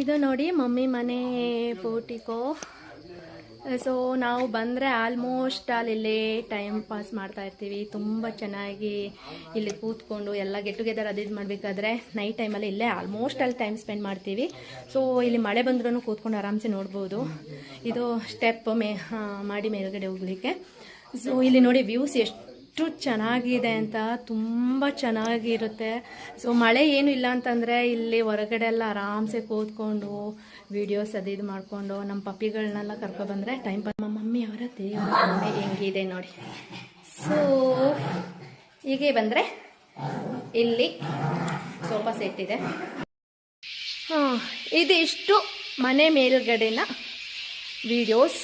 ಇದು ನೋಡಿ ಮಮ್ಮಿ ಮನೆ ಪೋಟಿಕೋ. ಸೊ ನಾವು ಬಂದರೆ ಆಲ್ಮೋಸ್ಟ್ ಅಲ್ಲಿ ಇಲ್ಲೇ ಟೈಮ್ ಪಾಸ್ ಮಾಡ್ತಾ ಇರ್ತೀವಿ. ತುಂಬ ಚೆನ್ನಾಗಿ ಇಲ್ಲಿ ಕೂತ್ಕೊಂಡು ಎಲ್ಲ ಗೆಟ್ ಟುಗೆದರ್ ಅದು ಮಾಡಬೇಕಾದ್ರೆ ನೈಟ್ ಟೈಮಲ್ಲಿ ಇಲ್ಲೇ ಆಲ್ಮೋಸ್ಟ್ ಅಲ್ಲಿ ಟೈಮ್ ಸ್ಪೆಂಡ್ ಮಾಡ್ತೀವಿ. ಸೊ ಇಲ್ಲಿ ಮಳೆ ಬಂದ್ರೂ ಕೂತ್ಕೊಂಡು ಆರಾಮ್ಸೆ ನೋಡ್ಬೋದು. ಇದು ಸ್ಟೆಪ್ ಮೇ ಮಾಡಿ ಮೇಲುಗಡೆ ಹೋಗ್ಲಿಕ್ಕೆ. ಸೊ ಇಲ್ಲಿ ನೋಡಿ ವ್ಯೂಸ್ ಎಷ್ಟು ಎಷ್ಟು ಚೆನ್ನಾಗಿದೆ ಅಂತ, ತುಂಬ ಚೆನ್ನಾಗಿರುತ್ತೆ. ಸೊ ಮಳೆ ಏನು ಇಲ್ಲ ಅಂತಂದರೆ ಇಲ್ಲಿ ಹೊರಗಡೆ ಎಲ್ಲ ಆರಾಮ್ಸೆ ಕೂತ್ಕೊಂಡು ವಿಡಿಯೋಸ್ ಅದು ಇದು ಮಾಡಿಕೊಂಡು ನಮ್ಮ ಪಪ್ಪಿಗಳನ್ನೆಲ್ಲ ಕರ್ಕೊಬಂದರೆ ಟೈಮ್ ಪಾಸ್ ನಮ್ಮ ಮಮ್ಮಿ ಅವರ ದೇವರ ಹೆಂಗಿದೆ ನೋಡಿ. ಸೊ ಹೀಗೆ ಬಂದರೆ ಇಲ್ಲಿ ಸೋಫಾ ಸೆಟ್ ಇದೆ. ಹಾಂ ಇದಿಷ್ಟು ಮನೆ ಮೇಲ್ಗಡೆನ ವಿಡಿಯೋಸ್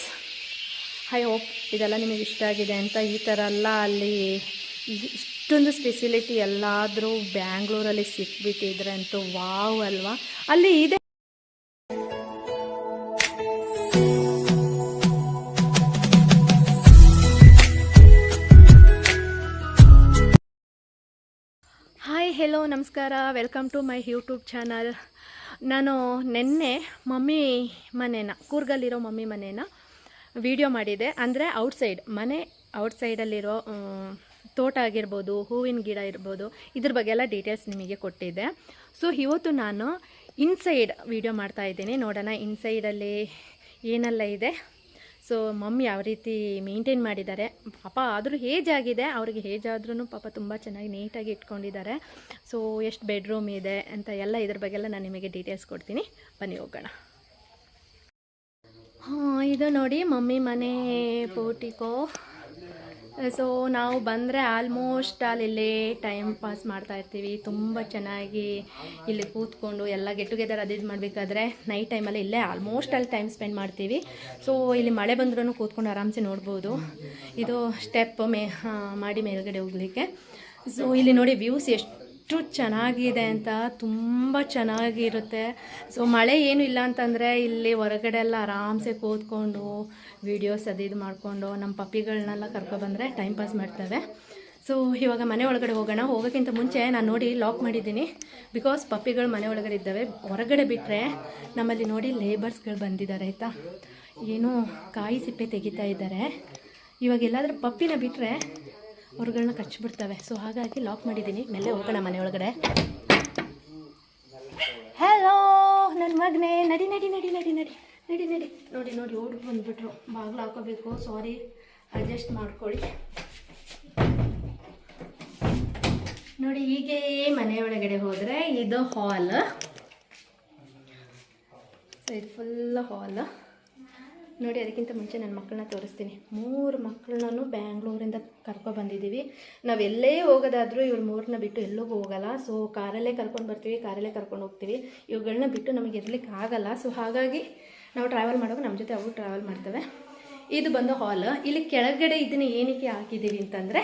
ಐ ಹೋಪ್ ಇದೆಲ್ಲ ನಿಮಗೆ ಇಷ್ಟ ಆಗಿದೆ ಅಂತ ಈ ಥರ ಎಲ್ಲ ಅಲ್ಲಿ ಇಷ್ಟೊಂದು ಸ್ಪೆಸಿಲಿಟಿ ಎಲ್ಲಾದರೂ ಬ್ಯಾಂಗ್ಳೂರಲ್ಲಿ ಸಿಕ್ಬಿಟ್ಟಿದ್ರೆ ಅಂತೂ ವಾವ್ ಅಲ್ವಾ? ಅಲ್ಲಿ ಇದೆ. ಹಾಯ್ ಹೆಲೋ ನಮಸ್ಕಾರ. Welcome to my YouTube channel ನಾನು ನಿನ್ನೆ ಮಮ್ಮಿ ಮನೇನ, ಕೂರ್ಗಲ್ಲಿರೋ ಮಮ್ಮಿ ಮನೇನ ವಿಡಿಯೋ ಮಾಡಿದೆ. ಅಂದರೆ ಔಟ್ಸೈಡ್ ಮನೆ ಔಟ್ಸೈಡಲ್ಲಿರೋ ತೋಟ ಆಗಿರ್ಬೋದು, ಹೂವಿನ ಗಿಡ ಇರ್ಬೋದು, ಇದ್ರ ಬಗ್ಗೆ ಎಲ್ಲ ಡೀಟೇಲ್ಸ್ ನಿಮಗೆ ಕೊಟ್ಟಿದ್ದೆ. ಸೊ ಇವತ್ತು ನಾನು ಇನ್ಸೈಡ್ ವಿಡಿಯೋ ಮಾಡ್ತಾ ಇದ್ದೀನಿ. ನೋಡೋಣ ಇನ್ಸೈಡಲ್ಲಿ ಏನೆಲ್ಲ ಇದೆ. ಸೊ ಮಮ್ಮಿ ಯಾವ ರೀತಿ ಮೇಂಟೈನ್ ಮಾಡಿದ್ದಾರೆ. ಪಾಪ ಆದರೂ ಹೇಜ್ ಆಗಿದೆ. ಅವ್ರಿಗೆ ಹೇಜ್ ಆದ್ರೂ ಪಾಪ ತುಂಬ ಚೆನ್ನಾಗಿ ನೀಟಾಗಿ ಇಟ್ಕೊಂಡಿದ್ದಾರೆ. ಸೊ ಎಷ್ಟು ಬೆಡ್ರೂಮ್ ಇದೆ ಅಂತ ಎಲ್ಲ ಇದ್ರ ಬಗ್ಗೆ ಎಲ್ಲ ನಾನು ನಿಮಗೆ ಡೀಟೇಲ್ಸ್ ಕೊಡ್ತೀನಿ. ಬನ್ನಿ ಹೋಗೋಣ. ಇದು ನೋಡಿ ಮಮ್ಮಿ ಮನೆ ಪೋಟಿಕೋ ಸೊ ನಾವು ಬಂದರೆ ಆಲ್ಮೋಸ್ಟ್ ಅಲ್ಲಿ ಇಲ್ಲೇ ಟೈಮ್ ಪಾಸ್ ಮಾಡ್ತಾ ಇರ್ತೀವಿ. ತುಂಬ ಚೆನ್ನಾಗಿ ಇಲ್ಲಿ ಕೂತ್ಕೊಂಡು ಎಲ್ಲ ಗೆಟ್ ಟುಗೆದರ್ ಅದು ಇದು ಮಾಡಬೇಕಾದ್ರೆ ನೈಟ್ ಟೈಮಲ್ಲಿ ಇಲ್ಲೇ ಆಲ್ಮೋಸ್ಟ್ ಅಲ್ಲಿ ಟೈಮ್ ಸ್ಪೆಂಡ್ ಮಾಡ್ತೀವಿ. ಸೊ ಇಲ್ಲಿ ಮಳೆ ಬಂದ್ರೂ ಕೂತ್ಕೊಂಡು ಆರಾಮ್ಸೆ ನೋಡ್ಬೋದು. ಇದು ಸ್ಟೆಪ್ ಮೇ ಮಾಡಿ ಮೇಲ್ಗಡೆ ಹೋಗ್ಲಿಕ್ಕೆ. ಸೊ ಇಲ್ಲಿ ನೋಡಿ ವ್ಯೂಸ್ ಎಷ್ಟು ಎಷ್ಟು ಚೆನ್ನಾಗಿದೆ ಅಂತ, ತುಂಬ ಚೆನ್ನಾಗಿರುತ್ತೆ. ಸೊ ಮಳೆ ಏನು ಇಲ್ಲ ಅಂತಂದರೆ ಇಲ್ಲಿ ಹೊರಗಡೆ ಎಲ್ಲ ಆರಾಮ್ಸೆ ಕೂತ್ಕೊಂಡು ವಿಡಿಯೋಸ್ ಅದು ಇದು ಮಾಡಿಕೊಂಡು ನಮ್ಮ ಪಪ್ಪಿಗಳನ್ನೆಲ್ಲ ಕರ್ಕೊಬಂದರೆ ಟೈಮ್ ಪಾಸ್ ಮಾಡ್ತವೆ. ಸೊ ಇವಾಗ ಮನೆ ಒಳಗಡೆ ಹೋಗೋಣ. ಹೋಗೋಕ್ಕಿಂತ ಮುಂಚೆ ನಾನು ನೋಡಿ ಲಾಕ್ ಮಾಡಿದ್ದೀನಿ. ಬಿಕಾಸ್ ಪಪ್ಪಿಗಳು ಮನೆ ಒಳಗಡೆ ಇದ್ದಾವೆ. ಹೊರಗಡೆ ಬಿಟ್ಟರೆ ನಮ್ಮಲ್ಲಿ ನೋಡಿ ಲೇಬರ್ಸ್ಗಳು ಬಂದಿದ್ದಾರೆ, ಆಯಿತಾ? ಏನು ಕಾಯಿ ಸಿಪ್ಪೆ ತೆಗಿತಾ ಇದ್ದಾರೆ. ಇವಾಗ ಎಲ್ಲಾದರೂ ಪಪ್ಪಿನ ಬಿಟ್ಟರೆ ಅವ್ರುಗಳನ್ನ ಕಚ್ಚಿಬಿಡ್ತವೆ ಸೊ ಹಾಗಾಗಿ ಲಾಕ್ ಮಾಡಿದ್ದೀನಿ. ಮೇಲೆ ಹೋಗೋಣ ಮನೆ ಒಳಗಡೆ ಹಲೋ ನನ್ನ ಮಗನೇ. ನಡಿ ನಡಿ ನಡಿ ನಡಿ ನಡಿ. ನಡಿ ನಡಿ. ನೋಡಿ ನೋಡಿ, ಓಡಿ ಬಂದುಬಿಟ್ರು. ಬಾಗಿಲು ಹಾಕೋಬೇಕು. ಸಾರಿ ಅಡ್ಜಸ್ಟ್ ಮಾಡ್ಕೊಳ್ಳಿ. ನೋಡಿ, ಹೀಗೆ ಮನೆ ಒಳಗಡೆ ಹೋದರೆ ಇದು ಹಾಲ್ ಸೊ ಫುಲ್ ಹಾಲ್ ನೋಡಿ, ಅದಕ್ಕಿಂತ ಮುಂಚೆ ನನ್ನ ಮಕ್ಕಳನ್ನ ತೋರಿಸ್ತೀನಿ. ಮೂರು ಮಕ್ಕಳನ್ನೂ ಬ್ಯಾಂಗ್ಳೂರಿಂದ ಕರ್ಕೊಬಂದಿದ್ದೀವಿ ನಾವು ಎಲ್ಲೇ ಹೋಗೋದಾದರೂ ಇವ್ರು ಮೂರನ್ನ ಬಿಟ್ಟು ಎಲ್ಲೂ ಹೋಗಲ್ಲ. ಸೊ ಕಾರಲ್ಲೇ ಕರ್ಕೊಂಡು ಬರ್ತೀವಿ, ಕಾರಲ್ಲೇ ಕರ್ಕೊಂಡು ಹೋಗ್ತೀವಿ. ಇವುಗಳನ್ನ ಬಿಟ್ಟು ನಮಗೆ ಇರಲಿಕ್ಕೆ ಆಗಲ್ಲ. ಸೊ ಹಾಗಾಗಿ ನಾವು ಟ್ರಾವೆಲ್ ಮಾಡೋಕೆ ನಮ್ಮ ಜೊತೆ ಅವರು ಟ್ರಾವೆಲ್ ಮಾಡ್ತವೆ. ಇದು ಬಂದು ಹಾಲ್ ಇಲ್ಲಿ ಕೆಳಗಡೆ ಇದನ್ನು ಏನಕ್ಕೆ ಹಾಕಿದ್ದೀವಿ ಅಂತಂದರೆ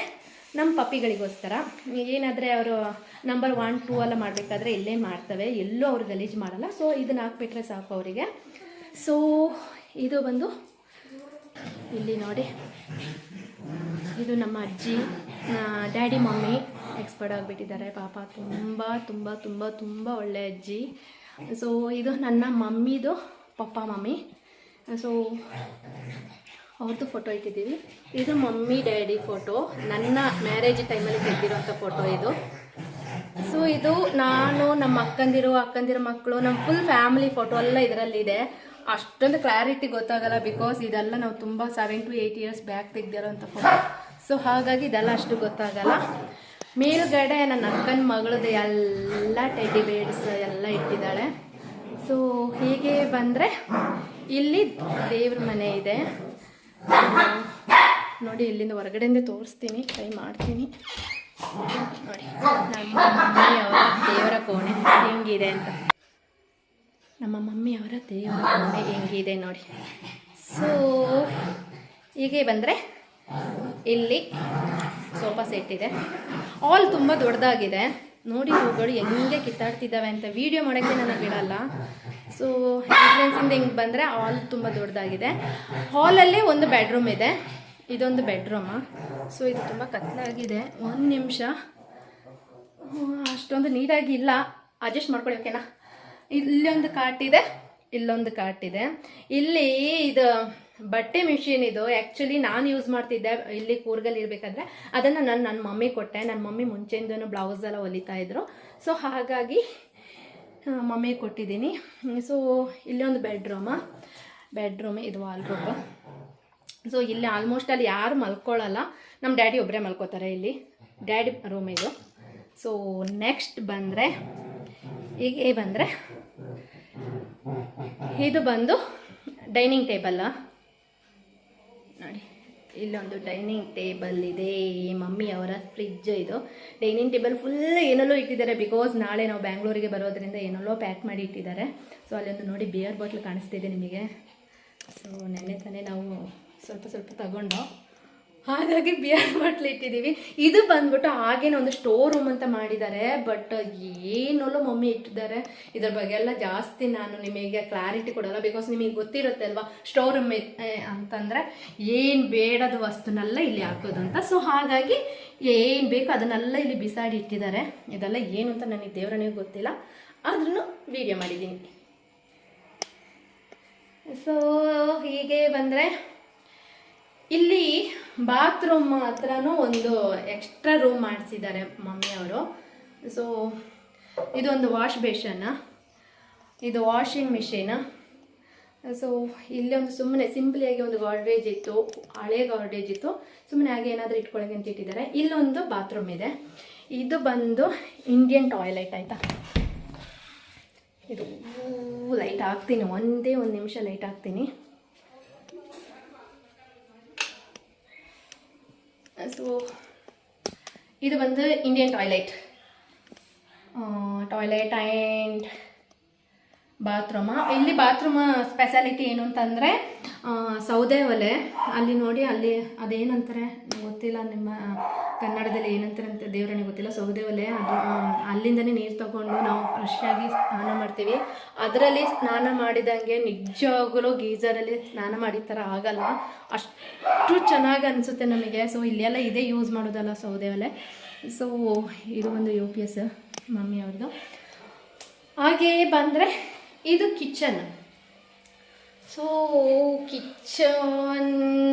ನಮ್ಮ ಪಪ್ಪಿಗಳಿಗೋಸ್ಕರ. ಏನಾದರೆ ಅವರು ನಂಬರ್ ಒನ್ ಟೂ ಎಲ್ಲ ಮಾಡಬೇಕಾದ್ರೆ ಇಲ್ಲೇ ಮಾಡ್ತವೆ. ಎಲ್ಲೂ ಅವ್ರು ಗಲೀಜು ಮಾಡಲ್ಲ. ಸೊ ಇದನ್ನು ಹಾಕ್ಬಿಟ್ರೆ ಸಾಕು ಅವರಿಗೆ. ಸೊ ಇದು ಬಂದು ಇಲ್ಲಿ ನೋಡಿ. ಇದು ನಮ್ಮ ಅಜ್ಜಿ ಡ್ಯಾಡಿ, ಮಮ್ಮಿ ಎಕ್ಸ್ಪರ್ಟ್ ಆಗಿಬಿಟ್ಟಿದ್ದಾರೆ. ಪಾಪ ತುಂಬ ತುಂಬ ತುಂಬ ತುಂಬ ಒಳ್ಳೆ ಅಜ್ಜಿ. ಸೊ ಇದು ನನ್ನ ಮಮ್ಮಿದು ಪಪ್ಪ, ಮಮ್ಮಿ. ಸೊ ಅವ್ರದ್ದು ಫೋಟೋ ಇಟ್ಟಿದ್ದೀವಿ. ಇದು ಮಮ್ಮಿ, ಡ್ಯಾಡಿ ಫೋಟೋ ನನ್ನ ಮ್ಯಾರೇಜ್ ಟೈಮಲ್ಲಿ ತೆಗೆದಿರೋಂಥ ಫೋಟೋ ಇದು. ಸೊ ಇದು ನಾನು ನಮ್ಮ ಅಕ್ಕಂದಿರು, ಅಕ್ಕಂದಿರ ಮಕ್ಕಳು ನಮ್ಮ ಫುಲ್ ಫ್ಯಾಮಿಲಿ ಫೋಟೋ ಎಲ್ಲ ಇದರಲ್ಲಿದೆ. ಅಷ್ಟೊಂದು ಕ್ಲಾರಿಟಿ ಗೊತ್ತಾಗಲ್ಲ ಬಿಕಾಸ್ ಇದೆಲ್ಲ ನಾವು ತುಂಬ seven to eight years back ತೆಗ್ದಿರೋಂಥ photo so ಹಾಗಾಗಿ ಇದೆಲ್ಲ ಅಷ್ಟು ಗೊತ್ತಾಗಲ್ಲ. ಮೇಲುಗಡೆ ನನ್ನ ಅಕ್ಕನ ಮಗಳದ್ದು ಎಲ್ಲ ಟೆಡ್ಡಿ ಬೇಡ್ಸ್ ಎಲ್ಲ ಇಟ್ಟಿದ್ದಾಳೆ. ಸೊ ಹೀಗೆ ಬಂದರೆ ಇಲ್ಲಿ ದೇವ್ರ ಮನೆ ಇದೆ. ನೋಡಿ, ಇಲ್ಲಿಂದ ಹೊರಗಡೆಯಿಂದ ತೋರಿಸ್ತೀನಿ. ಟ್ರೈ ಮಾಡ್ತೀನಿ. ನೋಡಿ, ನಮ್ಮ ಮನೆಯವರ ದೇವರ ಕೋಣೆ ಹೆಂಗಿದೆ ಅಂತ. ನಮ್ಮ ಮಮ್ಮಿಯವರ ದೇವರ ಮನೆ ಹೆಂಗಿದೆ ನೋಡಿ. ಸೊ ಹೀಗೆ ಬಂದರೆ ಇಲ್ಲಿ ಸೋಫಾ ಸೆಟ್ ಇದೆ. ಆಲ್ ತುಂಬ ದೊಡ್ಡದಾಗಿದೆ. ನೋಡಿ ಹೂಗಳು ಹೆಂಗೆ ಕಿತ್ತಾಡ್ತಿದ್ದಾವೆ ಅಂತ ವೀಡಿಯೋ ಮಾಡೋಕ್ಕೆ ನನಗೆ ಬಿಡಲ್ಲ. ಸೊ ಎಂಟ್ರೆನ್ಸಿಂದ ಹಿಂಗೆ ಬಂದರೆ ಹಾಲ್ ತುಂಬ ದೊಡ್ಡದಾಗಿದೆ. ಹಾಲಲ್ಲೇ ಒಂದು ಬೆಡ್ರೂಮ್ ಇದೆ. ಇದೊಂದು ಬೆಡ್ರೂಮ ಸೊ ಇದು ತುಂಬ ಕತ್ತಲಾಗಿದೆ ಒಂದು ನಿಮಿಷ. ಅಷ್ಟೊಂದು ನೀಟಾಗಿ ಇಲ್ಲ. ಅಡ್ಜಸ್ಟ್ ಮಾಡ್ಕೊಳ್ಳಿ ಓಕೆನಾ ಇಲ್ಲೊಂದು ಕಾಟ್ ಇದೆ ಇಲ್ಲೊಂದು ಕಾಟ್ ಇದೆ ಇಲ್ಲಿ ಇದು ಬಟ್ಟೆ ಮಿಷಿನ್ ಇದು. ಆ್ಯಕ್ಚುಲಿ ನಾನು ಯೂಸ್ ಮಾಡ್ತಿದ್ದೆ, ಇಲ್ಲಿ ಕೂರ್ಗಲ್ಲಿ ಇರಬೇಕಾದ್ರೆ ಅದನ್ನು ನಾನು ನನ್ನ ಮಮ್ಮಿ ಕೊಟ್ಟೆ. ನನ್ನ ಮಮ್ಮಿ ಮುಂಚೆಯಿಂದನು ಬ್ಲೌಸ್ ಎಲ್ಲ ಹೊಲಿತಾ ಇದ್ರು. ಸೊ ಹಾಗಾಗಿ ಮಮ್ಮಿ ಕೊಟ್ಟಿದ್ದೀನಿ. ಸೊ ಇಲ್ಲಿ ಒಂದು ಬೆಡ್ರೂಮ ಬೆಡ್ರೂಮ್ ಇದು ವಾಲ್ರೂಮ್ ಸೊ ಇಲ್ಲಿ ಆಲ್ಮೋಸ್ಟ್ ಅಲ್ಲಿ ಯಾರು ಮಲ್ಕೊಳ್ಳಲ್ಲ ನಮ್ಮ ಡ್ಯಾಡಿ ಒಬ್ಬರೇ ಮಲ್ಕೋತಾರೆ ಇಲ್ಲಿ. ಡ್ಯಾಡಿ ಇದು. ಸೊ ನೆಕ್ಸ್ಟ್ ಬಂದರೆ ಈಗ ಬಂದರೆ ಇದು ಬಂದು ಡೈನಿಂಗ್ ಟೇಬಲ್ಲ ನೋಡಿ, ಇಲ್ಲೊಂದು ಡೈನಿಂಗ್ ಟೇಬಲ್ ಇದೆ. ಮಮ್ಮಿ ಅವರ ಫ್ರಿಜ್ ಇದು. ಡೈನಿಂಗ್ ಟೇಬಲ್ ಫುಲ್ ಏನಲ್ಲೋ ಇಟ್ಟಿದ್ದಾರೆ ಬಿಕಾಸ್ ನಾಳೆ ನಾವು ಬ್ಯಾಂಗ್ಳೂರಿಗೆ ಬರೋದ್ರಿಂದ ಏನಲ್ಲೋ ಪ್ಯಾಕ್ ಮಾಡಿ ಇಟ್ಟಿದ್ದಾರೆ. ಸೊ ಅಲ್ಲೊಂದು ನೋಡಿ ಬಿಯರ್ ಬಾಟ್ಲ್ ಕಾಣಿಸ್ತಿದೆ ನಿಮಗೆ. ಸೊ ನೆನ್ನೆ ತಾನೇ ನಾವು ಸ್ವಲ್ಪ ಸ್ವಲ್ಪ ತಗೊಂಡು ಹಾಗಾಗಿ ಬಿಯರ್ ಬಾಟ್ಲ್ ಇಟ್ಟಿದ್ದೀವಿ. ಇದು ಬಂದ್ಬಿಟ್ಟು ಹಾಗೇನೆ ಒಂದು ಸ್ಟೋರ್ ರೂಮ್ ಅಂತ ಮಾಡಿದ್ದಾರೆ. ಬಟ್ ಏನಲ್ಲೂ ಮಮ್ಮಿ ಇಟ್ಟಿದ್ದಾರೆ. ಇದ್ರ ಬಗ್ಗೆ ಎಲ್ಲ ಜಾಸ್ತಿ ನಾನು ನಿಮಗೆ ಕ್ಲಾರಿಟಿ ಕೊಡಲ್ಲ. ಬಿಕಾಸ್ ನಿಮಗೆ ಗೊತ್ತಿರುತ್ತೆ ಅಲ್ವಾ? ಸ್ಟೋರ್ ರೂಮ್ ಅಂತಂದರೆ ಏನು ಬೇಡದ ವಸ್ತುನೆಲ್ಲ ಇಲ್ಲಿ ಹಾಕೋದು ಅಂತ. ಸೊ ಹಾಗಾಗಿ ಏನು ಬೇಕು ಅದನ್ನೆಲ್ಲ ಇಲ್ಲಿ ಬಿಸಾಡಿ ಇಟ್ಟಿದ್ದಾರೆ. ಇದೆಲ್ಲ ಏನು ಅಂತ ನನಗೆ ದೇವರನಿಗೆ ಗೊತ್ತಿಲ್ಲ. ಆದ್ರೂ ವಿಡಿಯೋ ಮಾಡಿದ್ದೀನಿ. ಸೊ ಹೀಗೆ ಬಂದರೆ ಇಲ್ಲಿ ಬಾತ್ರೂಮ್ ಹತ್ರನೂ ಒಂದು ಎಕ್ಸ್ಟ್ರಾ ರೂಮ್ ಮಾಡಿಸಿದ್ದಾರೆ ಮಮ್ಮಿಯವರು ಸೊ ಇದೊಂದು ವಾಶ್ ಬೇಷನ್ ಇದು ವಾಷಿಂಗ್ ಮಿಷಿನ್ ಸೊ ಇಲ್ಲಿ ಒಂದು ಸುಮ್ಮನೆ ಸಿಂಪಲಿಯಾಗಿ ಒಂದು ಗಾರ್ಡ್ರೇಜ್ ಇತ್ತು, ಹಳೆ ಗಾರ್ಡೇಜ್ ಇತ್ತು. ಸುಮ್ಮನೆ ಹಾಗೆ ಏನಾದರೂ ಇಟ್ಕೊಳ್ಳೋಕೆ ಅಂತ ಇಟ್ಟಿದ್ದಾರೆ. ಇಲ್ಲೊಂದು ಬಾತ್ರೂಮ್ ಇದೆ. ಇದು ಬಂದು ಇಂಡಿಯನ್ ಟಾಯ್ಲೆಟ್ ಆಯಿತಾ? ಇದು ಲೈಟ್ ಹಾಕ್ತೀನಿ, ಒಂದೇ ಒಂದು ನಿಮಿಷ ಲೈಟ್ ಹಾಕ್ತೀನಿ. ಸೊ ಇದು ಬಂದು Indian toilet toilet and bathroom. ಇಲ್ಲಿ ಬಾತ್ರೂಮ್ ಸ್ಪೆಷಾಲಿಟಿ ಏನು ಅಂತಂದರೆ ಸೌದೆ ಒಲೆ. ಅಲ್ಲಿ ನೋಡಿ, ಅಲ್ಲಿ ಅದೇನಂತಾರೆ? ಗೊತ್ತಿಲ್ಲ ನಿಮ್ಮ ಕನ್ನಡದಲ್ಲಿ ಏನಂತಾರೆ ಅಂತ ದೇವ್ರನಿಗೆ ಗೊತ್ತಿಲ್ಲ. ಸೌದೆ ಒಲೆ, ಅದು ಅಲ್ಲಿಂದನೇ ನೀರು ತಗೊಂಡು ನಾವು ಫ್ರೆಶ್ ಆಗಿ ಸ್ನಾನ ಮಾಡ್ತೀವಿ. ಅದರಲ್ಲಿ ಸ್ನಾನ ಮಾಡಿದಂಗೆ ನಿಜವಾಗಲೂ ಗೀಝರಲ್ಲಿ ಸ್ನಾನ ಮಾಡಿದ ಥರ ಆಗಲ್ಲ. ಅಷ್ಟು ಚೆನ್ನಾಗಿ ಅನಿಸುತ್ತೆ ನಮಗೆ. ಸೊ ಇಲ್ಲೆಲ್ಲ ಇದೇ ಯೂಸ್ ಮಾಡೋದಲ್ಲ ಸೌದೆ ಒಲೆ. ಸೊ ಇದು ಒಂದು ಯು ಪಿ ಎಸ್ ಮಮ್ಮಿ ಅವ್ರದ್ದು. ಹಾಗೆ ಬಂದರೆ ಇದು ಕಿಚನ್ ಸೊ ಕಿಚನ್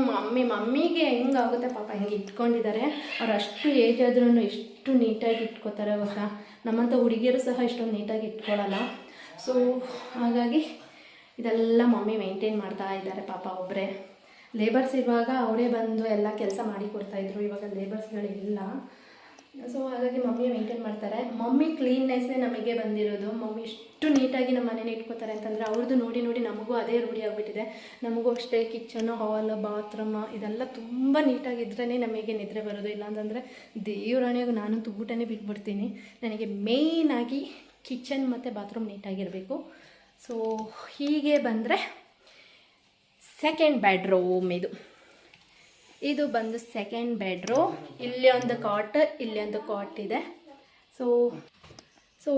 ಮಮ್ಮಿ, ಮಮ್ಮಿಗೆ ಹೆಂಗಾಗುತ್ತೆ ಪಾಪ, ಹೆಂಗೆ ಇಟ್ಕೊಂಡಿದ್ದಾರೆ. ಅವ್ರು ಅಷ್ಟು ಏಜ್ ಆದ್ರೂ ಎಷ್ಟು ನೀಟಾಗಿ ಇಟ್ಕೋತಾರೆ ಅವಾಗ ನಮ್ಮಂಥ ಹುಡುಗಿಯರು ಸಹ ಇಷ್ಟೊಂದು ನೀಟಾಗಿ ಇಟ್ಕೊಳ್ಳಲ್ಲ ಸೊ ಹಾಗಾಗಿ ಇದೆಲ್ಲ ಮಮ್ಮಿ ಮೇಂಟೈನ್ ಮಾಡ್ತಾ ಇದ್ದಾರೆ ಪಾಪ ಒಬ್ಬರೇ ಲೇಬರ್ಸ್ ಇರುವಾಗ ಅವರೇ ಬಂದು ಎಲ್ಲ ಕೆಲಸ ಮಾಡಿ ಕೊಡ್ತಾಯಿದ್ರು ಇವಾಗ ಲೇಬರ್ಸ್ಗಳಿಲ್ಲ ಸೊ ಹಾಗಾಗಿ ಮಮ್ಮಿ ಮೇಂಟೈನ್ ಮಾಡ್ತಾರೆ. ಮಮ್ಮಿ ಕ್ಲೀನ್ನೆಸ್ಸೇ ನಮಗೆ ಬಂದಿರೋದು. ಮಮ್ಮಿ ಎಷ್ಟು ನೀಟಾಗಿ ನಮ್ಮ ಮನೇನ ಇಟ್ಕೋತಾರೆ ಅಂತಂದರೆ ಅವ್ರದ್ದು ನೋಡಿ ನೋಡಿ ನಮಗೂ ಅದೇ ರೂಢಿ ಆಗಿಬಿಟ್ಟಿದೆ. ನಮಗೂ ಅಷ್ಟೇ ಕಿಚನು ಹಾಲ್ ಬಾತ್ರೂಮ್ ಇದೆಲ್ಲ ತುಂಬ ನೀಟಾಗಿದ್ರೇ ನಮಗೆ ನಿದ್ರೆ ಬರೋದು. ಇಲ್ಲಾಂತಂದರೆ ದೇವರಾಣಿಯಾಗ ನಾನು ಊಟನೇ ಬಿಟ್ಬಿಡ್ತೀನಿ. ನನಗೆ ಮೇಯ್ನಾಗಿ ಕಿಚನ್ ಮತ್ತು ಬಾತ್ರೂಮ್ ನೀಟಾಗಿರಬೇಕು ಸೊ ಹೀಗೆ ಬಂದರೆ ಸೆಕೆಂಡ್ ಬೆಡ್ರೂಮ್ ಇದು. ಇದು ಬಂದು ಸೆಕೆಂಡ್ ಬೆಡ್ರೂಮ್ ಇಲ್ಲಿ ಒಂದು ಕಾಟ್ ಇಲ್ಲಿ ಒಂದು ಕಾಟ್ ಇದೆ. ಸೊ ಸೊ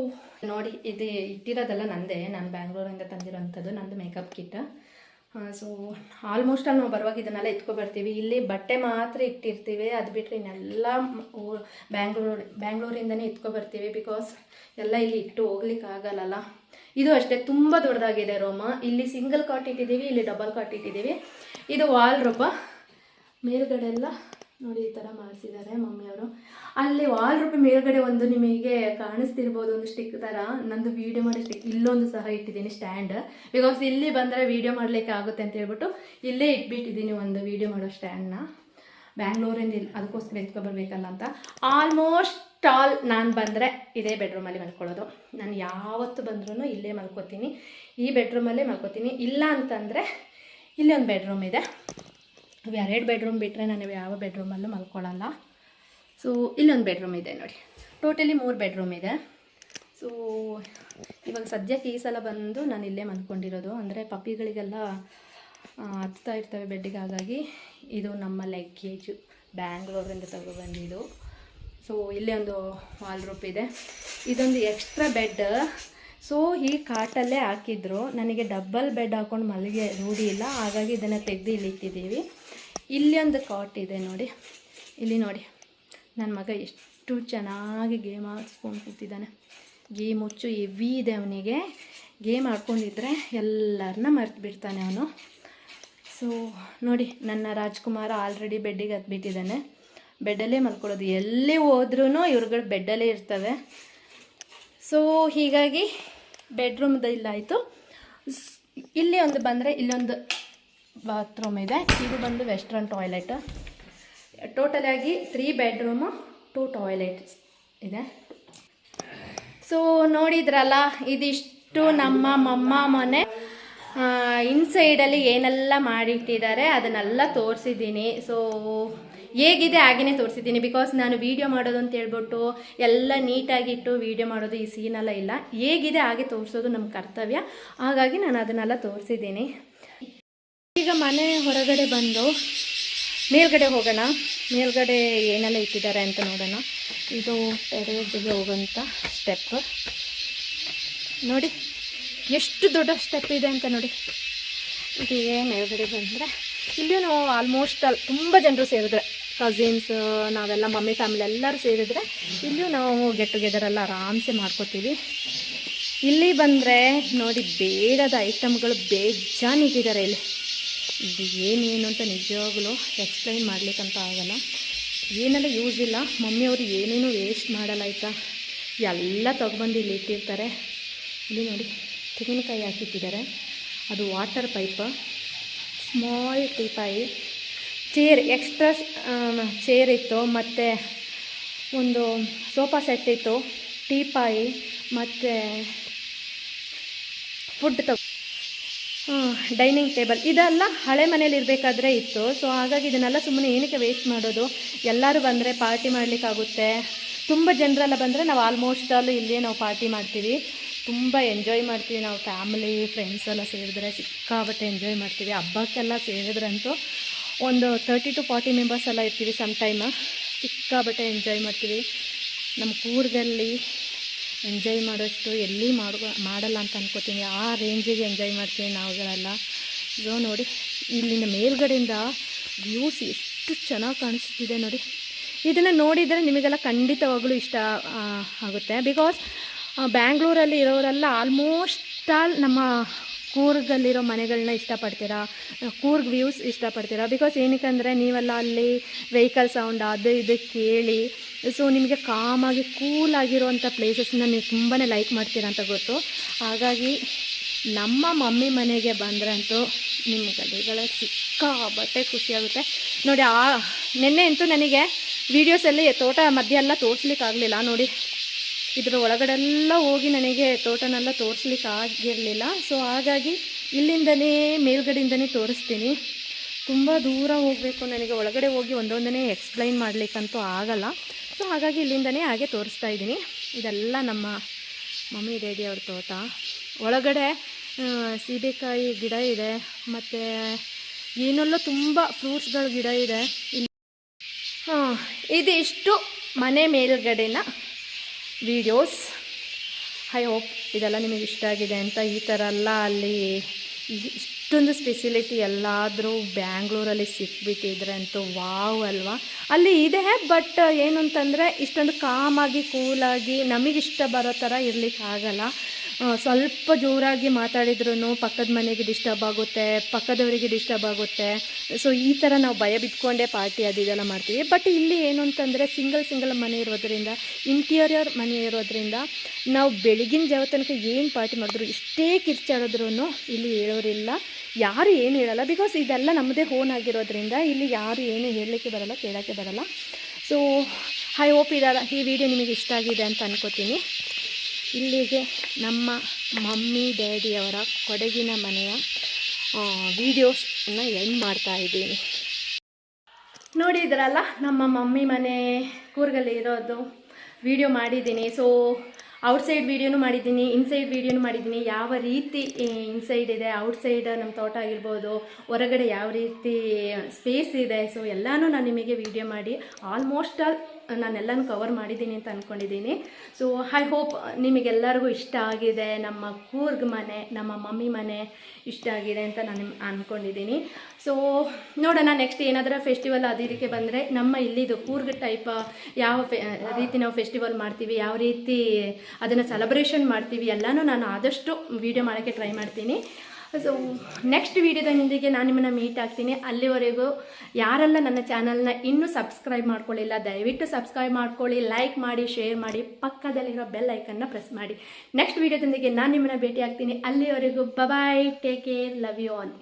ನೋಡಿ, ಇದು ಇಟ್ಟಿರೋದೆಲ್ಲ ನಂದೇ. ನಾನು ಬ್ಯಾಂಗ್ಳೂರಿಂದ ತಂದಿರೋಂಥದ್ದು, ನಂದು ಮೇಕಪ್ ಕಿಟ್ ಸೊ ಆಲ್ಮೋಸ್ಟ್ ಅಲ್ಲಿ ನಾವು ಬರುವಾಗ ಇದನ್ನೆಲ್ಲ ಎತ್ಕೊಬರ್ತೀವಿ. ಇಲ್ಲಿ ಬಟ್ಟೆ ಮಾತ್ರ ಇಟ್ಟಿರ್ತೀವಿ. ಅದು ಬಿಟ್ಟರೆ ಇನ್ನೆಲ್ಲ ಬ್ಯಾಂಗ್ಳೂರು, ಬ್ಯಾಂಗ್ಳೂರಿಂದನೇ ಎತ್ಕೊಬರ್ತೀವಿ ಬಿಕಾಸ್ ಎಲ್ಲ ಇಲ್ಲಿ ಇಟ್ಟು ಹೋಗ್ಲಿಕ್ಕೆ ಆಗಲ್ಲಲ್ಲ ಇದು ಅಷ್ಟೇ, ತುಂಬ ದೊಡ್ಡದಾಗಿದೆ ರೋಮ ಇಲ್ಲಿ ಸಿಂಗಲ್ ಕಾಟ್ ಇಟ್ಟಿದ್ದೀವಿ, ಇಲ್ಲಿ ಡಬಲ್ ಕಾಟ್ ಇಟ್ಟಿದ್ದೀವಿ. ಇದು ವಾಲ್ ರೂಪ ಮೇಲ್ಗಡೆ ಎಲ್ಲ ನೋಡಿ ಈ ಥರ ಮಾಡಿಸಿದ್ದಾರೆ ಮಮ್ಮಿಯವರು ಅಲ್ಲಿ ವಾಲ್ ರೂಪಿ ಮೇಲ್ಗಡೆ ಒಂದು ನಿಮಗೆ ಕಾಣಿಸ್ತಿರ್ಬೋದು ಒಂದು ಸ್ಟಿಕ್ ಥರ. ನಂದು ವೀಡಿಯೋ ಮಾಡಿ ಸ್ಟಿಕ್ ಇಲ್ಲೊಂದು ಸಹ ಇಟ್ಟಿದ್ದೀನಿ ಸ್ಟ್ಯಾಂಡ್ ಬಿಕಾಸ್ ಇಲ್ಲಿ ಬಂದರೆ ವೀಡಿಯೋ ಮಾಡಲಿಕ್ಕೆ ಆಗುತ್ತೆ ಅಂತ ಹೇಳ್ಬಿಟ್ಟು ಇಲ್ಲೇ ಇಟ್ಬಿಟ್ಟಿದ್ದೀನಿ ಒಂದು ವೀಡಿಯೋ ಮಾಡೋ ಸ್ಟ್ಯಾಂಡ್ನ ಬ್ಯಾಂಗ್ಳೂರಿಂದ ಇಲ್ಲಿ ಅದಕ್ಕೋಸ್ಕರ ಎತ್ಕೊಬರ್ಬೇಕಲ್ಲ ಅಂತ. ಆಲ್ಮೋಸ್ಟ್ ಆಲ್ ನಾನು ಬಂದರೆ ಇದೇ ಬೆಡ್ರೂಮಲ್ಲಿ ಮಲ್ಕೊಳ್ಳೋದು. ನಾನು ಯಾವತ್ತು ಬಂದ್ರೂ ಇಲ್ಲೇ ಮಲ್ಕೋತೀನಿ. ಈ ಬೆಡ್ರೂಮಲ್ಲೇ ಮಲ್ಕೋತೀನಿ. ಇಲ್ಲ ಅಂತಂದರೆ ಇಲ್ಲಿ ಒಂದು ಬೆಡ್ರೂಮ್ ಇದೆ. ಎರಡು ಬೆಡ್ರೂಮ್ ಬಿಟ್ಟರೆ ನಾನು ಯಾವ ಬೆಡ್ರೂಮಲ್ಲೂ ಮಲ್ಕೊಳ್ಳಲ್ಲ ಸೊ ಇಲ್ಲೊಂದು ಬೆಡ್ರೂಮ್ ಇದೆ ನೋಡಿ. ಟೋಟಲಿ ಮೂರು ಬೆಡ್ರೂಮ್ ಇದೆ. ಸೊ ಇವಾಗ ಸದ್ಯಕ್ಕೆ ಈ ಸಲ ಬಂದು ನಾನು ಇಲ್ಲೇ ಮಲ್ಕೊಂಡಿರೋದು. ಅಂದರೆ ಪಪ್ಪಿಗಳಿಗೆಲ್ಲ ಹತ್ತಾ ಇರ್ತವೆ ಬೆಡ್ಡಿಗೆ. ಹಾಗಾಗಿ ಇದು ನಮ್ಮ ಲಗ್ಗೇಜು ಬ್ಯಾಂಗ್ಳೂರಿಂದ ತಗೊಬಂದಿದ್ದು ಸೊ ಇಲ್ಲೇ ಒಂದು ವಾಲ್ ರೂಪ್ ಇದೆ. ಇದೊಂದು ಎಕ್ಸ್ಟ್ರಾ ಬೆಡ್ ಸೊ ಈ ಕಾಟಲ್ಲೇ ಹಾಕಿದ್ರು. ನನಗೆ ಡಬ್ಬಲ್ ಬೆಡ್ ಹಾಕೊಂಡು ಮಲಗೆ ರೂಢಿ ಇಲ್ಲ. ಹಾಗಾಗಿ ಇದನ್ನು ತೆಗೆದು ಇಲ್ಲಿ ಇಟ್ಟಿದ್ದೀವಿ. ಇಲ್ಲಿ ಒಂದು ಕಾಟ್ ಇದೆ ನೋಡಿ. ಇಲ್ಲಿ ನೋಡಿ. ನನ್ನ ಮಗ ಎಷ್ಟು ಚೆನ್ನಾಗಿ ಗೇಮ್ ಆಡಿಸ್ಕೊಂಡು ಕೂತಿದ್ದಾನೆ. ಗೇಮ್ ಹುಚ್ಚು ಹೆವಿ ಇದೆ ಅವನಿಗೆ. ಗೇಮ್ ಆಡ್ಕೊಂಡಿದ್ರೆ ಎಲ್ಲರನ್ನ ಮರ್ತು ಬಿಡ್ತಾನೆ ಅವನು. ಸೊ ನೋಡಿ, ನನ್ನ ರಾಜ್ಕುಮಾರ ಆಲ್ರೆಡಿ ಬೆಡ್ಡಿಗೆ ಹತ್ಬಿಟ್ಟಿದ್ದಾನೆ. ಬೆಡ್ಡಲ್ಲೇ ಮಲ್ಕೊಳ್ಳೋದು. ಎಲ್ಲಿ ಹೋದ್ರೂ ಇವ್ರುಗಳು ಬೆಡ್ಡಲ್ಲೇ ಇರ್ತವೆ. ಸೊ ಹೀಗಾಗಿ ಬೆಡ್ರೂಮ್ದು ಇಲ್ಲಾಯಿತು. ಇಲ್ಲಿ ಒಂದು ಬಂದರೆ ಇಲ್ಲೊಂದು ಬಾತ್ರೂಮ್ ಇದೆ. ಇದು ಬಂದು ವೆಸ್ಟ್ರನ್ ಟಾಯ್ಲೆಟ್ ಟೋಟಲಾಗಿ ತ್ರೀ ಬೆಡ್ರೂಮು ಟೂ ಟಾಯ್ಲೆಟ್ಸ್ ಇದೆ. ಸೊ ನೋಡಿದ್ರಲ್ಲ, ಇದಿಷ್ಟು ನಮ್ಮ ಮಮ್ಮ ಮನೆ. ಇನ್ಸೈಡಲ್ಲಿ ಏನೆಲ್ಲ ಮಾಡಿಟ್ಟಿದ್ದಾರೆ, ಅದನ್ನೆಲ್ಲ ತೋರಿಸಿದ್ದೀನಿ. ಸೊ ಹೇಗಿದೆ ಹಾಗೇ ತೋರಿಸಿದ್ದೀನಿ. ಬಿಕಾಸ್ ನಾನು ವೀಡಿಯೋ ಮಾಡೋದು ಅಂತ ಹೇಳ್ಬಿಟ್ಟು ಎಲ್ಲ ನೀಟಾಗಿಟ್ಟು ವೀಡಿಯೋ ಮಾಡೋದು ಈ ಸೀನೆಲ್ಲ ಇಲ್ಲ. ಹೇಗಿದೆ ಹಾಗೆ ತೋರಿಸೋದು ನಮ್ಮ ಕರ್ತವ್ಯ. ಹಾಗಾಗಿ ನಾನು ಅದನ್ನೆಲ್ಲ ತೋರಿಸಿದ್ದೀನಿ. ಈಗ ಮನೆ ಹೊರಗಡೆ ಬಂದು ಮೇಲ್ಗಡೆ ಹೋಗೋಣ. ಮೇಲ್ಗಡೆ ಏನೆಲ್ಲ ಇಟ್ಟಿದ್ದಾರೆ ಅಂತ ನೋಡೋಣ. ಇದು ಟೆರೇಸ್ಗೆ ಹೋಗೋಂಥ ಸ್ಟೆಪ್ ನೋಡಿ, ಎಷ್ಟು ದೊಡ್ಡ ಸ್ಟೆಪ್ ಇದೆ ಅಂತ ನೋಡಿ. ಹೀಗೆ ಮೇಲ್ಗಡೆ ಬಂದರೆ ಇಲ್ಲಿಯೂ ಆಲ್ಮೋಸ್ಟ್ ಅಲ್ಲಿ ತುಂಬ ಜನರು ಸೇರಿದ್ರೆ. ಕಸಿನ್ಸ್ ನಾವೆಲ್ಲ ಮಮ್ಮಿ ಫ್ಯಾಮಿಲಿ ಎಲ್ಲರೂ ಸೇರಿದ್ರೆ ಇಲ್ಲೂ ನಾವು ಗೆಟ್ ಟುಗೆದರ್ ಎಲ್ಲ ಆರಾಮ್ಸೆ ಮಾಡ್ಕೋತೀವಿ. ಇಲ್ಲಿ ಬಂದರೆ ನೋಡಿ ಬೇಡದ ಐಟಮ್ಗಳು ಬೇಜಾನ್ ಇಟ್ಟಿದ್ದಾರೆ ಇಲ್ಲಿ. ಇದು ಏನೇನು ಅಂತ ನಿಜವಾಗ್ಲೂ ಎಕ್ಸ್ಪ್ಲೈನ್ ಮಾಡ್ಲಿಕ್ಕಂತ ಆಗಲ್ಲ. ಏನೆಲ್ಲ ಯೂಸ್ ಇಲ್ಲ. ಮಮ್ಮಿಯವರು ಏನೇನು ವೇಸ್ಟ್ ಮಾಡಲ್ಲ ಆಯಿತಾ? ಎಲ್ಲ ತೊಗೊಬಂದು ಇಲ್ಲಿ ಇಟ್ಟಿರ್ತಾರೆ. ಇಲ್ಲಿ ನೋಡಿ ತೆಂಗಿನಕಾಯಿ ಹಾಕಿಟ್ಟಿದ್ದಾರೆ. ಅದು water pipe small teapoy chair extra chair ಇತ್ತು, ಮತ್ತು ಒಂದು ಸೋಫಾ ಸೆಟ್ ಇತ್ತು ಟೀಪಾಯಿ ಮತ್ತು ಫುಡ್ ತಗೋ ಡೈನಿಂಗ್ ಟೇಬಲ್ ಇದೆಲ್ಲ ಹಳೆ ಮನೇಲಿ ಇರಬೇಕಾದ್ರೆ ಇತ್ತು. ಸೊ ಹಾಗಾಗಿ ಇದನ್ನೆಲ್ಲ ಸುಮ್ಮನೆ ಏನಕ್ಕೆ ವೇಸ್ಟ್ ಮಾಡೋದು? ಎಲ್ಲರೂ ಬಂದರೆ ಪಾರ್ಟಿ ಮಾಡಲಿಕ್ಕಾಗುತ್ತೆ. ತುಂಬ ಜನರೆಲ್ಲ ಬಂದರೆ ನಾವು ಆಲ್ಮೋಸ್ಟ್ ಆಲ್ ಇಲ್ಲಿಯೇ ನಾವು ಪಾರ್ಟಿ ಮಾಡ್ತೀವಿ. ತುಂಬ ಎಂಜಾಯ್ ಮಾಡ್ತೀವಿ ನಾವು ಫ್ಯಾಮಿಲಿ ಫ್ರೆಂಡ್ಸ್ ಎಲ್ಲ ಸೇರಿದ್ರೆ. ಸಿಕ್ಕಾಬಟ್ಟೆ ಎಂಜಾಯ್ ಮಾಡ್ತೀವಿ. ಹಬ್ಬಕ್ಕೆಲ್ಲ ಸೇರಿದ್ರಂತೂ ಒಂದು ತರ್ಟಿ ಟು ಫಾರ್ಟಿ ಮೆಂಬರ್ಸ್ ಎಲ್ಲ ಇರ್ತೀವಿ ಸಮ್ ಟೈಮ ಸಿಕ್ಕಾಬಟ್ಟೆ ಎಂಜಾಯ್ ಮಾಡ್ತೀವಿ. ನಮ್ಮ ಕೂರ್ಗಲ್ಲಿ ಎಂಜಾಯ್ ಮಾಡೋಷ್ಟು ಎಲ್ಲಿ ಮಾಡುವ, ಮಾಡಲ್ಲ ಅಂತ ಅನ್ಕೋತೀನಿ. ಆ ರೇಂಜಿಗೆ ಎಂಜಾಯ್ ಮಾಡ್ತೀವಿ ನಾವುಗಳೆಲ್ಲ. ಸೊ ನೋಡಿ, ಇಲ್ಲಿನ ಮೇಲ್ಗಡೆಯಿಂದ ವ್ಯೂಸ್ ಎಷ್ಟು ಚೆನ್ನಾಗಿ ಕಾಣಿಸ್ತಿದೆ ನೋಡಿ. ಇದನ್ನು ನೋಡಿದರೆ ನಿಮಗೆಲ್ಲ ಖಂಡಿತವಾಗ್ಲೂ ಇಷ್ಟ ಆಗುತ್ತೆ. ಬಿಕಾಸ್ ಬ್ಯಾಂಗ್ಳೂರಲ್ಲಿ ಇರೋರೆಲ್ಲ ಆಲ್ಮೋಸ್ಟ್ ಆಲ್ ನಮ್ಮ ಕೂರ್ಗಲ್ಲಿರೋ ಮನೆಗಳನ್ನ ಇಷ್ಟಪಡ್ತೀರಾ? ಕೂರ್ಗ್ ವ್ಯೂಸ್ ಇಷ್ಟಪಡ್ತೀರಾ? ಬಿಕಾಸ್ ಏನಕ್ಕಂದರೆ ನೀವೆಲ್ಲ ಅಲ್ಲಿ ವೆಹಿಕಲ್ ಸೌಂಡ್ ಅದು ಇದು ಕೇಳಿ ಸೊ ನಿಮಗೆ ಕಾಮಾಗಿ ಕೂಲಾಗಿರೋವಂಥ ಪ್ಲೇಸಸ್ನ ನೀವು ತುಂಬಾ ಲೈಕ್ ಮಾಡ್ತೀರಾ ಅಂತ ಗೊತ್ತು. ಹಾಗಾಗಿ ನಮ್ಮ ಮಮ್ಮಿ ಮನೆಗೆ ಬಂದ್ರಂತೂ ನಿಮ್ಮ ಗಡಿಗಳ ಸಿಕ್ಕಾಬಟ್ಟೆ ಖುಷಿಯಾಗುತ್ತೆ. ನೋಡಿ ಆ, ನಿನ್ನೆ ಅಂತೂ ನನಗೆ ವೀಡಿಯೋಸಲ್ಲಿ ತೋಟ ಮಧ್ಯ ಎಲ್ಲ ತೋರಿಸ್ಲಿಕ್ಕಾಗಲಿಲ್ಲ. ನೋಡಿ ಇದ್ರ ಒಳಗಡೆಲ್ಲ ಹೋಗಿ ನನಗೆ ತೋಟನೆಲ್ಲ ತೋರಿಸ್ಲಿಕ್ಕೆ ಆಗಿರಲಿಲ್ಲ. ಸೊ ಹಾಗಾಗಿ ಇಲ್ಲಿಂದನೇ ಮೇಲ್ಗಡೆಯಿಂದನೇ ತೋರಿಸ್ತೀನಿ. ತುಂಬ ದೂರ ಹೋಗಬೇಕು. ನನಗೆ ಒಳಗಡೆ ಹೋಗಿ ಒಂದೊಂದನೇ ಎಕ್ಸ್ಪ್ಲೈನ್ ಮಾಡಲಿಕ್ಕಂತೂ ಆಗಲ್ಲ. ಸೊ ಹಾಗಾಗಿ ಇಲ್ಲಿಂದನೇ ಹಾಗೆ ತೋರಿಸ್ತಾ ಇದ್ದೀನಿ. ಇದೆಲ್ಲ ನಮ್ಮ ಮಮ್ಮಿ ಡ್ಯಾಡಿ ಅವ್ರ ತೋಟ. ಒಳಗಡೆ ಸೀಬೆಕಾಯಿ ಗಿಡ ಇದೆ. ಮತ್ತು ಏನೆಲ್ಲ ತುಂಬ ಫ್ರೂಟ್ಸ್ಗಳ ಗಿಡ ಇದೆ. ಇಲ್ಲಿ, ಹಾಂ, ಇದಿಷ್ಟು ಮನೆ ಮೇಲ್ಗಡೆನ. ವಿಡಿಯೋಸ್ ಐ ಹೋಪ್ ಇದೆಲ್ಲ ನಿಮಗೆ ಇಷ್ಟ ಆಗಿದೆ ಅಂತ ಈ ಥರ ಎಲ್ಲ ಅಲ್ಲಿ ಇಷ್ಟೊಂದು ಸ್ಪೆಸಿಲಿಟಿ ಎಲ್ಲಾದರೂ ಬ್ಯಾಂಗ್ಳೂರಲ್ಲಿ ಸಿಕ್ಬಿಟ್ಟಿದ್ರೆ ಅಂತೂ ವಾವ್ ಅಲ್ವಾ? ಅಲ್ಲಿ ಇದೆ ಬಟ್ ಏನು ಅಂತಂದರೆ ಇಷ್ಟೊಂದು ಕಾಮಾಗಿ ಕೂಲಾಗಿ ನಮಗಿಷ್ಟ ಬರೋ ಥರ ಇರಲಿಕ್ಕೆ ಆಗಲ್ಲ ಆ, ಸ್ವಲ್ಪ ಜೋರಾಗಿ ಮಾತಾಡಿದ್ರೂ ಪಕ್ಕದ ಮನೆಗೆ ಡಿಸ್ಟರ್ಬ್ ಆಗುತ್ತೆ, ಪಕ್ಕದವರಿಗೆ ಡಿಸ್ಟರ್ಬ್ ಆಗುತ್ತೆ. ಸೊ ಈ ಥರ ನಾವು ಭಯ ಬಿದ್ಕೊಂಡೇ ಪಾರ್ಟಿ ಅದು ಇದೆಲ್ಲ ಮಾಡ್ತೀವಿ. ಬಟ್ ಇಲ್ಲಿ ಏನು ಅಂತಂದರೆ ಸಿಂಗಲ್ ಸಿಂಗಲ್ ಮನೆ ಇರೋದ್ರಿಂದ ಇಂಟೀರಿಯರ್ ಮನೆ ಇರೋದ್ರಿಂದ ನಾವು ಬೆಳಗಿನ ಜಾವ ತನಕ ಏನು ಪಾರ್ಟಿ ಮಾಡಿದ್ರು, ಇಷ್ಟೇ ಕಿರ್ಚಾಡಿದ್ರು ಇಲ್ಲಿ ಹೇಳೋರಿಲ್ಲ. ಯಾರು ಏನು ಹೇಳಲ್ಲ. ಬಿಕಾಸ್ ಇದೆಲ್ಲ ನಮ್ಮದೇ ಓನ್ ಆಗಿರೋದ್ರಿಂದ ಇಲ್ಲಿ ಯಾರು ಏನು ಹೇಳಲಿಕ್ಕೆ ಬರಲ್ಲ, ಕೇಳೋಕ್ಕೆ ಬರಲ್ಲ. ಸೊ ಐ ಹೋಪ್ ಇದೆಲ್ಲ ಈ ವಿಡಿಯೋ ನಿಮಗೆ ಇಷ್ಟ ಆಗಿದೆ ಅಂತ ಅನ್ಕೋತೀನಿ. ಇಲ್ಲಿಗೆ ನಮ್ಮ ಮಮ್ಮಿ ಡ್ಯಾಡಿಯವರ ಕೊಡಗಿನ ಮನೆಯ ವೀಡಿಯೋಸ್ನ ಎಂಡ್ ಮಾಡ್ತಾ ಇದ್ದೀನಿ. ನೋಡಿದ್ರಲ್ಲ ನಮ್ಮ ಮಮ್ಮಿ ಮನೆ ಕೂರ್ಗಲ್ಲಿ ಇರೋದು ವಿಡಿಯೋ ಮಾಡಿದ್ದೀನಿ. ಸೊ ಔಟ್ಸೈಡ್ ವೀಡಿಯೋನು ಮಾಡಿದ್ದೀನಿ ಇನ್ಸೈಡ್ ವೀಡಿಯೋನು ಮಾಡಿದ್ದೀನಿ. ಯಾವ ರೀತಿ ಇನ್ಸೈಡ್ ಇದೆ ಔಟ್ಸೈಡ್ ನಮ್ಮ ತೋಟ ಆಗಿರ್ಬೋದು, ಹೊರಗಡೆ ಯಾವ ರೀತಿ ಸ್ಪೇಸ್ ಇದೆ ಸೊ ಎಲ್ಲನೂ ನಾನು ನಿಮಗೆ ವಿಡಿಯೋ ಮಾಡಿ ಆಲ್ಮೋಸ್ಟ್ ಆಲ್ ನಾನೆಲ್ಲನೂ ಕವರ್ ಮಾಡಿದ್ದೀನಿ ಅಂತ ಅಂದ್ಕೊಂಡಿದ್ದೀನಿ ಸೊ ಐ ಹೋಪ್ ನಿಮಗೆಲ್ಲರಿಗೂ ಇಷ್ಟ ಆಗಿದೆ, ನಮ್ಮ ಕೂರ್ಗ್ ಮನೆ, ನಮ್ಮ ಮಮ್ಮಿ ಮನೆ ಇಷ್ಟ ಆಗಿದೆ ಅಂತ ನಾನು ಅಂದ್ಕೊಂಡಿದ್ದೀನಿ ಸೊ ನೋಡೋಣ ನೆಕ್ಸ್ಟ್ ಏನಾದರೂ ಫೆಸ್ಟಿವಲ್ ಅದು ಇದಕ್ಕೆ ಬಂದರೆ ನಮ್ಮ ಇಲ್ಲಿದು ಕೂರ್ಗ್ ಟೈಪ್ ಯಾವ ರೀತಿ ನಾವು ಫೆಸ್ಟಿವಲ್ ಮಾಡ್ತೀವಿ, ಯಾವ ರೀತಿ ಅದನ್ನು ಸೆಲೆಬ್ರೇಷನ್ ಮಾಡ್ತೀವಿ, ಎಲ್ಲನೂ ನಾನು ಆದಷ್ಟು ವೀಡಿಯೋ ಮಾಡೋಕ್ಕೆ ಟ್ರೈ ಮಾಡ್ತೀನಿ. ಸೊ ನೆಕ್ಸ್ಟ್ ವೀಡಿಯೋದೊಂದಿಗೆ ನಾನು ನಿಮ್ಮನ್ನು ಮೀಟ್ ಆಗ್ತೀನಿ. ಅಲ್ಲಿವರೆಗೂ ಯಾರೆಲ್ಲ ನನ್ನ ಚಾನಲ್ನ ಇನ್ನೂ ಸಬ್ಸ್ಕ್ರೈಬ್ ಮಾಡ್ಕೊಳ್ಳಿಲ್ಲ ದಯವಿಟ್ಟು ಸಬ್ಸ್ಕ್ರೈಬ್ ಮಾಡ್ಕೊಳ್ಳಿ ಲೈಕ್ ಮಾಡಿ ಶೇರ್ ಮಾಡಿ, ಪಕ್ಕದಲ್ಲಿರೋ ಬೆಲ್ ಐಕನ್ನ ಪ್ರೆಸ್ ಮಾಡಿ. ನೆಕ್ಸ್ಟ್ ವೀಡಿಯೋದೊಂದಿಗೆ ನಾನು ನಿಮ್ಮನ್ನು ಭೇಟಿ ಆಗ್ತೀನಿ ಅಲ್ಲಿವರೆಗೂ bye bye take care love you all